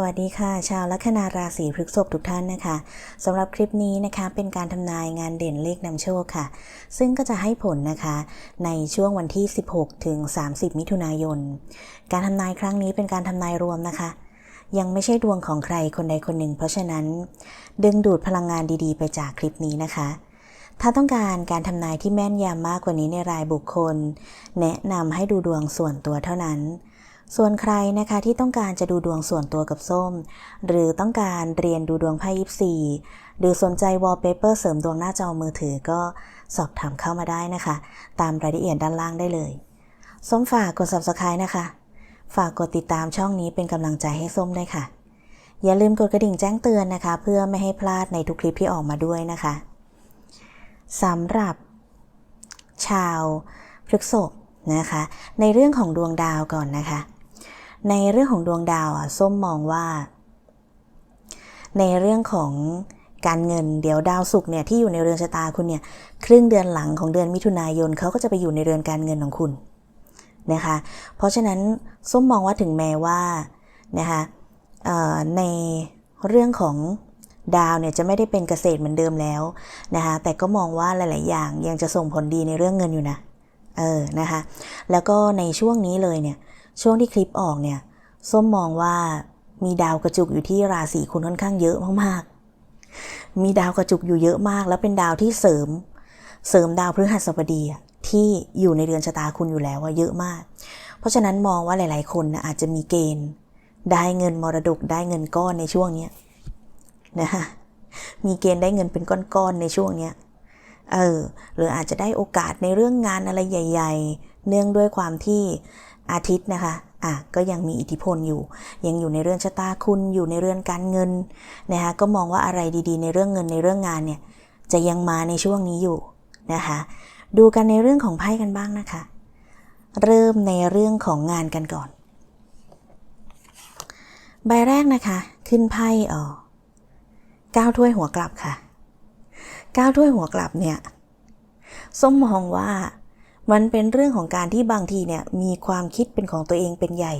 สวัสดีค่ะ ชาวลัคนาราศีพฤษภทุกท่านนะคะสำหรับคลิปนี้นะคะเป็นการทำนายงานเด่นเลขนำโชคค่ะ ซึ่งก็จะให้ผลนะคะในช่วงวันที่ 16 ถึง 30 มิถุนายน การทำนายครั้งนี้เป็นการทำนายรวมนะคะ ยังไม่ใช่ดวงของใครคนใดคนหนึ่ง เพราะฉะนั้น ดึงดูดพลังงานดีๆ ไปจากคลิปนี้นะคะ ถ้าต้องการการทำนายที่แม่นยำมากกว่านี้ในรายบุคคล แนะนำให้ดูดวงส่วนตัวเท่านั้น ส่วนใครนะคะที่ต้องการจะดูดวงส่วนตัวกับส้ม หรือต้องการเรียนดูดวงไพ่ยิปซีหรือสนใจวอลเปเปอร์เสริมดวงหน้าจอมือถือก็สอบถามเข้ามาได้นะคะ ตามรายละเอียดด้านล่างได้เลย ส้มฝากกด subscribe นะคะ ฝากกดติดตามช่องนี้เป็นกำลังใจให้ส้มด้วยค่ะ อย่าลืมกดกระดิ่งแจ้งเตือนนะคะ เพื่อไม่ให้พลาดในทุกคลิปที่ออกมาด้วยนะคะสำหรับ ชาวพฤกษภนะคะ ในเรื่องของดวงดาวก่อนนะคะ ในเรื่องของดวงดาวอะส้มมองว่า ในเรื่องของการเงินเดี๋ยวดาวศุกร์เนี่ยที่อยู่ในเรือนชะตาคุณเนี่ยครึ่งเดือนหลังของเดือนมิถุนายนเขาก็จะไปอยู่ในเรือนการเงินของคุณนะคะเพราะฉะนั้นส้มมองว่าถึงแม้ว่านะคะในเรื่องของดาวเนี่ยจะไม่ได้เป็นเกษตรเหมือนเดิมแล้วนะคะแต่ก็มองว่าหลาย ๆ อย่างยังจะส่งผลดีในเรื่องเงินอยู่นะเออนะคะแล้วก็ในช่วงนี้เลยเนี่ย ช่วงที่คลิปออกเนี่ยส้มมองว่ามีดาวกระจุกอยู่ที่ราศีคุณค่อนข้างเยอะมากๆ มีดาวกระจุกอยู่เยอะมาก แล้วเป็นดาวที่เสริม เสริมดาวพฤหัสบดีที่อยู่ในเรือนชะตาคุณอยู่แล้วว่าเยอะมาก เพราะฉะนั้นมองว่าหลาย ๆ คนนะอาจจะมีเกณฑ์ ได้เงินมรดกได้เงินก้อนในช่วงเนี้ยนะคะมีเกณฑ์ได้เงินเป็นก้อนๆในช่วงเนี้ยเออหรืออาจจะได้โอกาสในเรื่องงานอะไรใหญ่ ๆ เนื่องด้วยความที่ อาทิตย์นะคะอะก็ยังมีอิทธิพลอยู่ ยังอยู่ในเรื่อนชะตาคุณอยู่ในเรื่อนการเงินนะคะก็มองว่าอะไรดีๆ ในเรื่องเงินในเรื่องงานเนี่ยจะยังมาในช่วงนี้อยู่นะคะดูกันในเรื่องของไพ่กันบ้างนะคะ เริ่มในเรื่องของงานกันก่อน ใบแรกนะคะ ขึ้นไพ่ออกก้าวถ้วยหัวกลับค่ะก้าวถ้วยหัวกลับเนี่ยส้มมองว่า มันเป็นเรื่องของการที่บางทีเนี่ยมีความคิดเป็นของตัวเองเป็นใหญ่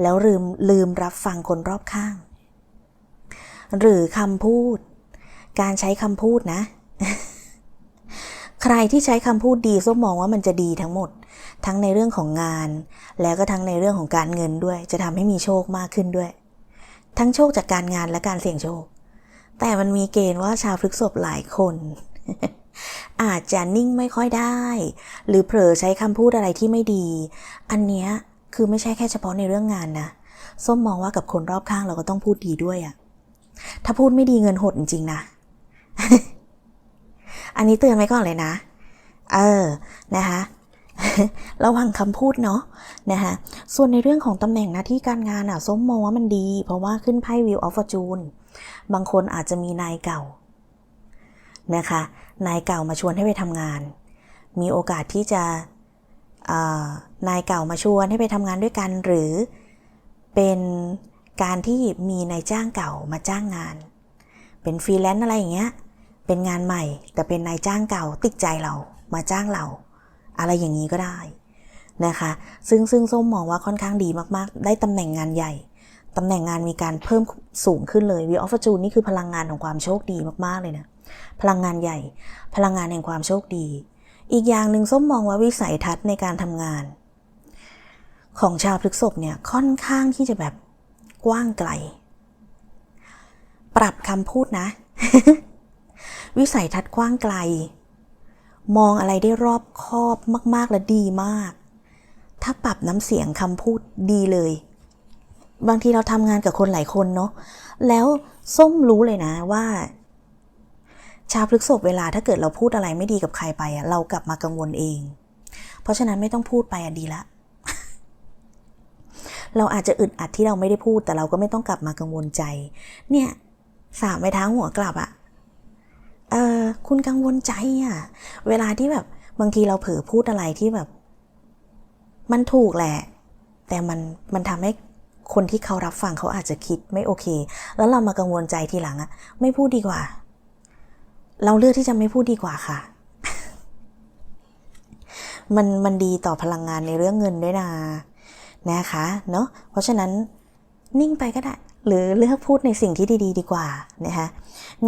แล้วลืมลืมรับฟังคนรอบข้าง หรือคำพูด การใช้คำพูดนะ ใครที่ใช้คำพูดดีส้มมองว่ามันจะดีทั้งหมด ทั้งในเรื่องของงาน แล้วก็ทั้งในเรื่องของการเงินด้วย จะทำให้มีโชคมากขึ้นด้วย ทั้งโชคจากการงานและการเสี่ยงโชค แต่มันมีเกณฑ์ว่าชาวพฤกษภหลายคน อาจจะนิ่งไม่ค่อยได้ หรือเผลอใช้คำพูดอะไรที่ไม่ดี อันเนี้ยคือไม่ใช่แค่เฉพาะในเรื่องงานนะส้มมองว่ากับคนรอบข้างเราก็ต้องพูดดีด้วยอะถ้าพูดไม่ดีเงินหดจริงๆนะ อันนี้เตือนไว้ก่อนเลยนะ เออนะคะระวังคำพูดเนาะนะคะส่วนในเรื่องของตำแหน่งหน้าที่การงานอะส้มมองว่ามันดี เพราะว่าขึ้นไพ่ Wheel of Fortune บางคนอาจจะมีนายเก่า นะคะ นายเก่ามาชวนให้ไปทำงาน มีโอกาสที่จะนายเก่ามาชวนให้ไปทำงานด้วยกัน หรือเป็นการที่มีนายจ้างเก่ามาจ้างงาน เป็นฟรีแลนซ์อะไรอย่างเงี้ย เป็นงานใหม่ แต่เป็นนายจ้างเก่าติดใจเรามาจ้างเรา อะไรอย่างนี้ก็ได้นะคะ ซึ่งซึ่งส้มมองว่าค่อนข้างดีมากๆ ได้ตำแหน่งงานใหญ่ ตำแหน่งงานมีการเพิ่มสูงขึ้นเลยวีออฟจูนนี่คือพลังงานของความโชคดีมากๆเลยนะ พลังงานใหญ่ พลังงานแห่งความโชคดี อีกอย่างหนึ่งส้มมองว่าวิสัยทัศน์ในการทำงาน ของชาวพฤษภเนี่ยค่อนข้างที่จะแบบกว้างไกล ปรับคำพูดนะ วิสัยทัศน์กว้างไกล มองอะไรได้รอบคอบมาก ๆ และดีมาก ถ้าปรับน้ำเสียงคำพูดดีเลย บางทีเราทำงานกับคนหลายคนเนาะแล้วส้มรู้เลยนะว่า ชาวพฤกษภเวลาถ้าเกิดเราพูดอะไรไม่ดีกับใครไปอะเรากลับมากังวลเอง เพราะฉะนั้นไม่ต้องพูดไปอะดีละ เราอาจจะอึดอัดที่เราไม่ได้พูดแต่เราก็ไม่ต้องกลับมากังวลใจ เนี่ยสามไปทั้งหัวกลับอะเออคุณกังวลใจอะเวลาที่แบบบางทีเราเผลอพูดอะไรที่แบบ มันถูกแหละ แต่มันมันทำให้ คนที่เขารับฟังเขาอาจจะคิดไม่โอเค แล้วเรามากังวลใจทีหลังอะไม่พูดดีกว่า เราเลือกที่จะไม่พูดดีกว่าค่ะ มันมันดีต่อพลังงานในเรื่องเงินด้วยนะนะคะเนาะเพราะฉะนั้นนิ่งไปก็ได้ หรือเลือกพูดในสิ่งที่ดี ๆ ดีกว่านะคะ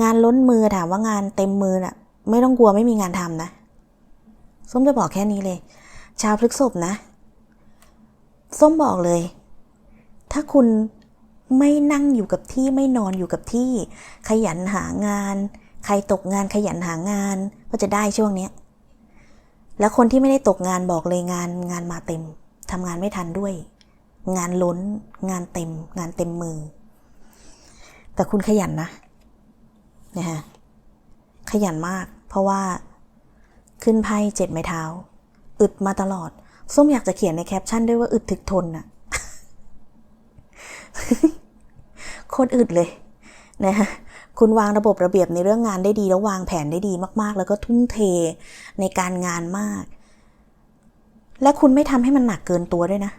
งานล้นมือถามว่างานเต็มมือน่ะ ไม่ต้องกลัวไม่มีงานทำนะส้มจะบอกแค่นี้เลย ชาวพฤกษภนะ ส้มบอกเลย ถ้าคุณไม่นั่งอยู่กับที่ไม่นอนอยู่กับที่ ขยันหางาน ใครตกงานขยันหางานก็จะได้ช่วงเนี้ยแล้วคนที่ไม่ได้ตกงานบอกเลยงานงานมาเต็มทำงานไม่ทันด้วย งานล้น งานเต็ม งานเต็มมือ แต่คุณขยันนะนะฮะขยันมาก เพราะว่าขึ้นไพ่เจ็ดไม้เท้า อึดมาตลอด ส้มอยากจะเขียนในแคปชั่นด้วยว่าอึดถึกทนน่ะ โคตรอึดเลยนะฮะคุณวางระบบระเบียบในเรื่องงานได้ดีแล้ววางแผนได้ดีมากๆ แล้วก็ทุ่มเทในการงานมาก และคุณไม่ทำให้มันหนักเกินตัวด้วยนะ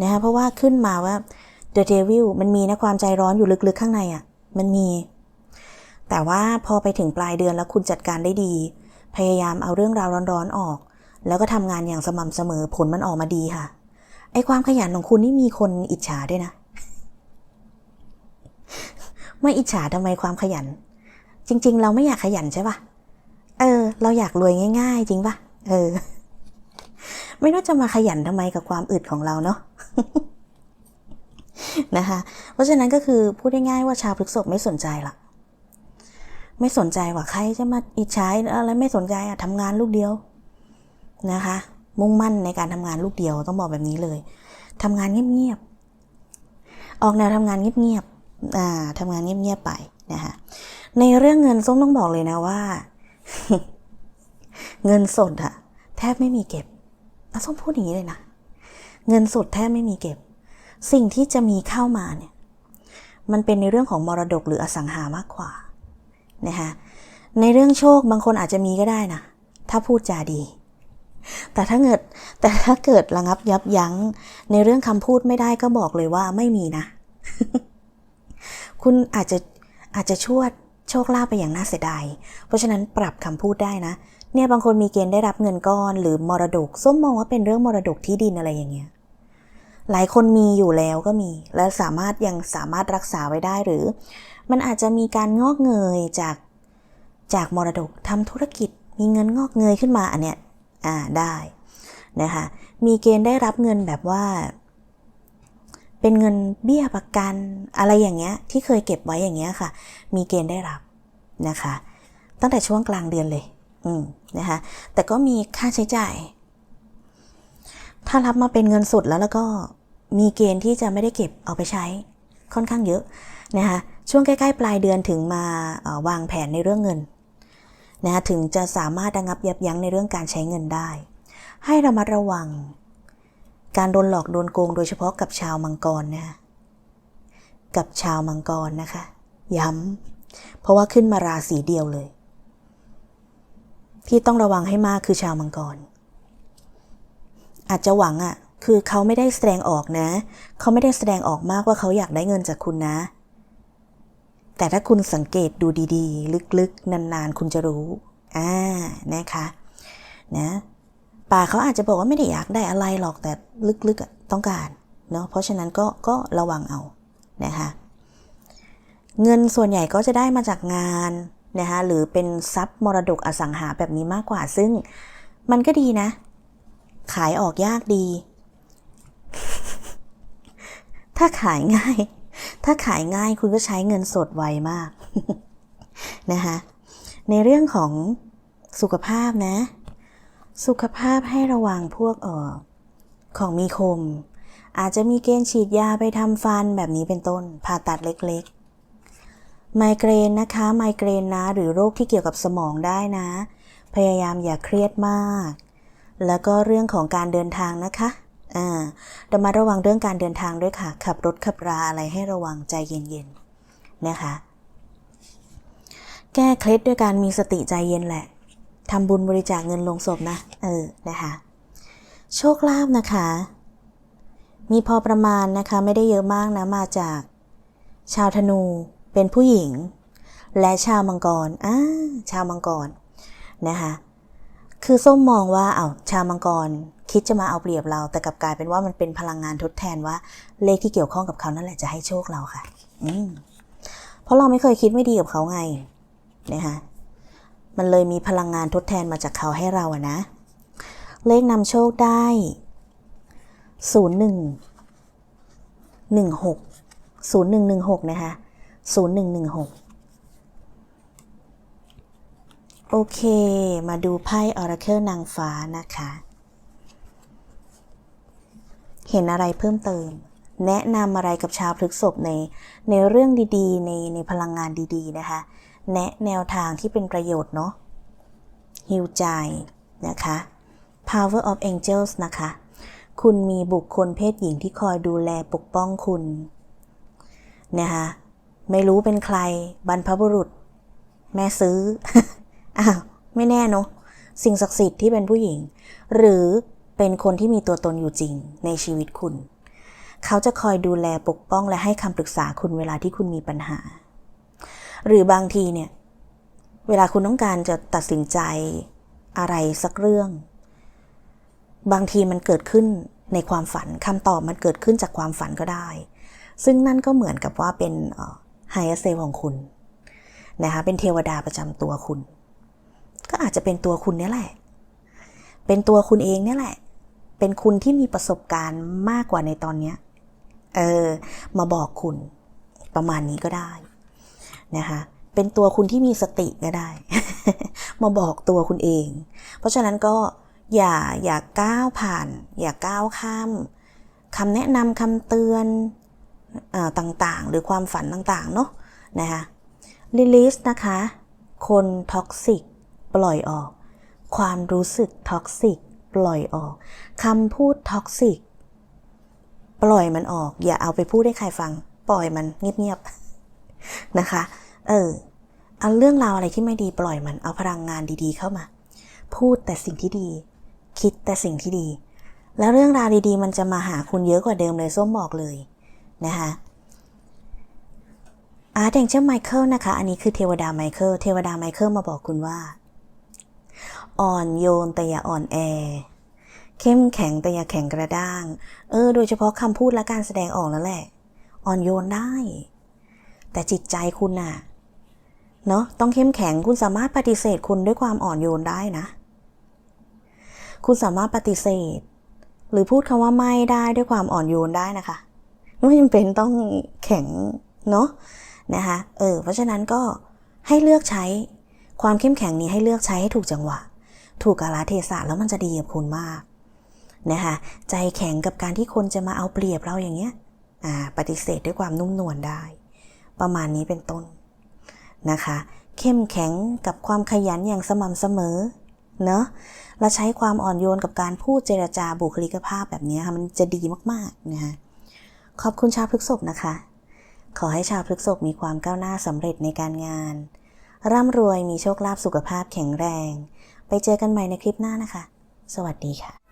นะฮะเพราะว่าขึ้นมาว่า The Devil มันมีนะความใจร้อนอยู่ลึกๆข้างในอะ่ะ มันมี แต่ว่าพอไปถึงปลายเดือนแล้วคุณจัดการได้ดี พยายามเอาเรื่องราวร้อนๆออก แล้วก็ทำงานอย่างสม่ำเสมอผลมันออกมาดีค่ะไอความขยันของคุณนี่มีคนอิจฉาด้วยนะ ไม่อิจฉาทำไมความขยัน จริง ๆ เราไม่อยากขยันใช่ปะเออ เราอยากรวยง่าย ๆ จริงปะเออ ไม่รู้จะมาขยันทำไมกับความอึดของเราเนาะนะคะ เพราะฉะนั้นก็คือพูดง่ายๆว่าชาวพฤกษภไม่สนใจละไม่สนใจว่าใครจะมาอิจฉาอะไรไม่สนใจอะทำงานลูกเดียวนะคะ มุ่งมั่นในการทำงานลูกเดียวต้องบอกแบบนี้เลยทำงานเงียบๆออกแนวทำงานเงียบๆ ทำงานเงียบๆไปนะคะในเรื่องเงินส้มต้องบอกเลยนะว่า เงินสดอะแทบไม่มีเก็บอะส้มพูดอย่างนี้เลยนะ เงินสดแทบไม่มีเก็บ สิ่งที่จะมีเข้ามาเนี่ย มันเป็นในเรื่องของมรดกหรืออสังหามากกว่านะคะในเรื่องโชคบางคนอาจจะมีก็ได้นะ ถ้าพูดจาดี แต่ถ้าเกิดแต่ถ้าเกิดระงับยับยั้ง ในเรื่องคำพูดไม่ได้ก็บอกเลยว่าไม่มีนะ คุณอาจจะอาจจะชวดโชคลาภไปอย่างน่าเสียดาย เพราะฉะนั้นปรับคำพูดได้นะ เนี่ยบางคนมีเกณฑ์ได้รับเงินก้อน หรือมรดก ส้มมองว่าเป็นเรื่องมรดกที่ดินอะไรอย่างเงี้ย หลายคนมีอยู่แล้วก็มี และสามารถยังสามารถรักษาไว้ได้หรือ มันอาจจะมีการงอกเงยจากจากมรดกทำธุรกิจ มีเงินงอกเงยขึ้นมาอันเนี้ยอ่าได้นะคะ มีเกณฑ์ได้รับเงินแบบว่า เป็นเงินเบี้ยประกันอะไรอย่างเงี้ยที่เคยเก็บไว้อย่างเงี้ยค่ะ มีเกณฑ์ได้รับนะคะ ตั้งแต่ช่วงกลางเดือนเลย อืมนะคะ แต่ก็มีค่าใช้จ่าย ถ้ารับมาเป็นเงินสดแล้วแล้วก็มีเกณฑ์ที่จะไม่ได้เก็บเอาไปใช้ค่อนข้างเยอะนะคะช่วงใกล้ๆปลายเดือนถึงมาวางแผนในเรื่องเงินนะคะถึงจะสามารถระงับยับยั้งในเรื่องการใช้เงินได้ ให้ระมัดระวัง การโดนหลอกโดนโกงโดยเฉพาะกับชาวมังกรนะคะกับชาวมังกรนะคะ ย้ำเพราะว่าขึ้นมาราศีเดียวเลย ที่ต้องระวังให้มากคือชาวมังกร อาจจะหวังอะ่ะคือเขาไม่ได้แสดงออกนะ เขาไม่ได้แสดงออกมากว่าเขาอยากได้เงินจากคุณนะ แต่ถ้าคุณสังเกตดูดีๆ ลึกๆ นานๆ คุณจะรู้ อ่า นะคะ นะ ป่าเขาอาจจะบอกว่าไม่ได้อยากได้อะไรหรอกแต่ลึกๆต้องการเนาะเพราะฉะนั้นก็ก็ระวังเอานะคะเงินส่วนใหญ่ก็จะได้มาจากงานนะคะหรือเป็นทรัพย์มรดกอสังหาแบบนี้มากกว่า ซึ่งมันก็ดีนะ ขายออกยากดี ถ้าขายง่าย ถ้าขายง่ายคุณก็ใช้เงินสดไวมากนะคะในเรื่องของสุขภาพนะ สุขภาพให้ระวังพวกเออของมีคม อาจจะมีเกณฑ์ฉีดยาไปทำฟันแบบนี้เป็นต้น ผ่าตัดเล็กๆ ไมเกรนนะคะ ไมเกรนนะ หรือโรคที่เกี่ยวกับสมองได้นะ พยายามอย่าเครียดมาก แล้วก็เรื่องของการเดินทางนะคะอ่าระมัดระวังเรื่องการเดินทางด้วยค่ะ ขับรถขับราอะไรให้ระวังใจเย็นๆนะคะ แก้เคล็ดด้วยการมีสติใจเย็นแหละ ทำบุญบริจาคเงินลงศพนะ เออ นะคะ โชคลาภนะคะ มีพอประมาณนะคะ ไม่ได้เยอะมากนะ มาจาก ชาวธนู เป็นผู้หญิง และชาวมังกรอ่าชาวมังกร นะคะ คือส้มมองว่า เอาวชาวมังกร คิดจะมาเอาเปรียบเรา แต่กลับกลายเป็นว่ามันเป็นพลังงานทดแทนว่า เลขที่เกี่ยวข้องกับเขานั่นแหละจะให้โชคเราค่ะ อืมเพราะเราไม่เคยคิดไม่ดีกับเขาไง นะคะ มันเลยมีพลังงานทดแทนมาจากเขาให้เราอะนะ เลขนำโชคได้ศูนย์หนึ่งหนึ่งหกศูนย์หนึ่งหนึ่งหกนะคะศูนย์หนึ่งหนึ่งหกโอเค มาดูไพ่ Oracle นางฟ้านะคะ เห็นอะไรเพิ่มเติม แนะนำอะไรกับชาวพฤกษภในในเรื่องดีๆ ในในพลังงานดีๆ นะคะ แนะแนวทางที่เป็นประโยชน์เนาะฮิวใจนะคะ Power of Angels นะคะ คุณมีบุคคลเพศหญิงที่คอยดูแลปกป้องคุณนะคะไม่รู้เป็นใครบรรพบุรุษ แม่ซื้อ อ้าว ไม่แน่เนอะสิ่งศักดิ์สิทธิ์ที่เป็นผู้หญิง หรือเป็นคนที่มีตัวตนอยู่จริงในชีวิตคุณ เขาจะคอยดูแลปกป้องและให้คำปรึกษาคุณเวลาที่คุณมีปัญหา หรือบางทีเนี่ย เวลาคุณต้องการจะตัดสินใจอะไรสักเรื่อง บางทีมันเกิดขึ้นในความฝันคำตอบมันเกิดขึ้นจากความฝันก็ได้ ซึ่งนั่นก็เหมือนกับว่าเป็นไฮเอเซของคุณนะคะเป็นเทวดาประจำตัวคุณ ก็อาจจะเป็นตัวคุณนี่แหละ เป็นตัวคุณเองเนี่แหละ เป็นคุณที่มีประสบการณ์มากกว่าในตอนเนี้ยเออ มาบอกคุณประมาณนี้ก็ได้ นะคะเป็นตัวคุณที่มีสติก็ได้ มาบอกตัวคุณเอง เพราะฉะนั้นก็อย่าอย่าก้าวผ่าน อย่าก้าวข้ามคำแนะนำคำเตือนอต่างๆ หรือความฝันต่างๆเนาะนะคะลิลิสนะคะ คนท็อกซิกปล่อยออก ความรู้สึกท็อกซิกปล่อยออกคำพูดท็อกซิกปล่อยมันออก อย่าเอาไปพูดให้ใครฟัง ปล่อยมันเงียบๆ นะคะ เออ เอาเรื่องราวอะไรที่ไม่ดีปล่อยมัน เอาพลังงานดีๆ เข้ามา พูดแต่สิ่งที่ดี คิดแต่สิ่งที่ดี แล้วเรื่องราวดีๆ มันจะมาหาคุณเยอะกว่าเดิมเลยส้มบอกเลยนะคะอาร์ตแองเจิลไมเคิลนะคะ อันนี้คือเทวดาไมเคิล เทวดาไมเคิลมาบอกคุณว่า อ่อนโยนแต่อย่าอ่อนแอ เข้มแข็งแต่อย่าแข็งกระด้าง เออ โดยเฉพาะคำพูดและการแสดงออกนั่นแหละ อ่อนโยนได้ แต่จิตใจคุณน่ะเนาะต้องเข้มแข็งคุณสามารถปฏิเสธคุณด้วยความอ่อนโยนได้นะ คุณสามารถปฏิเสธ หรือพูดคำว่าไม่ได้ด้วยความอ่อนโยนได้นะคะ ไม่จำเป็นต้องแข็งเนาะนะคะเออเพราะฉะนั้นก็ให้เลือกใช้ความเข้มแข็งนี้ให้เลือกใช้ให้ถูกจังหวะ ถูกกาลเทศะแล้วมันจะดีกับคุณมากนะคะใจแข็งกับการที่คนจะมาเอาเปรียบเราอย่างเงี้ยอ่าปฏิเสธด้วยความนุ่มนวลได้ ประมาณนี้เป็นต้นนะคะ เข้มแข็งกับความขยันอย่างสม่ำเสมอเนอะและใช้ความอ่อนโยนกับการพูดเจรจาบุคลิกภาพแบบนี้ค่ะมันจะดีมากๆนะคะขอบคุณชาวพฤกษภนะคะ ขอให้ชาวพฤกษภมีความก้าวหน้าสำเร็จในการงาน ร่ำรวยมีโชคลาภสุขภาพแข็งแรง ไปเจอกันใหม่ในคลิปหน้านะคะ สวัสดีค่ะ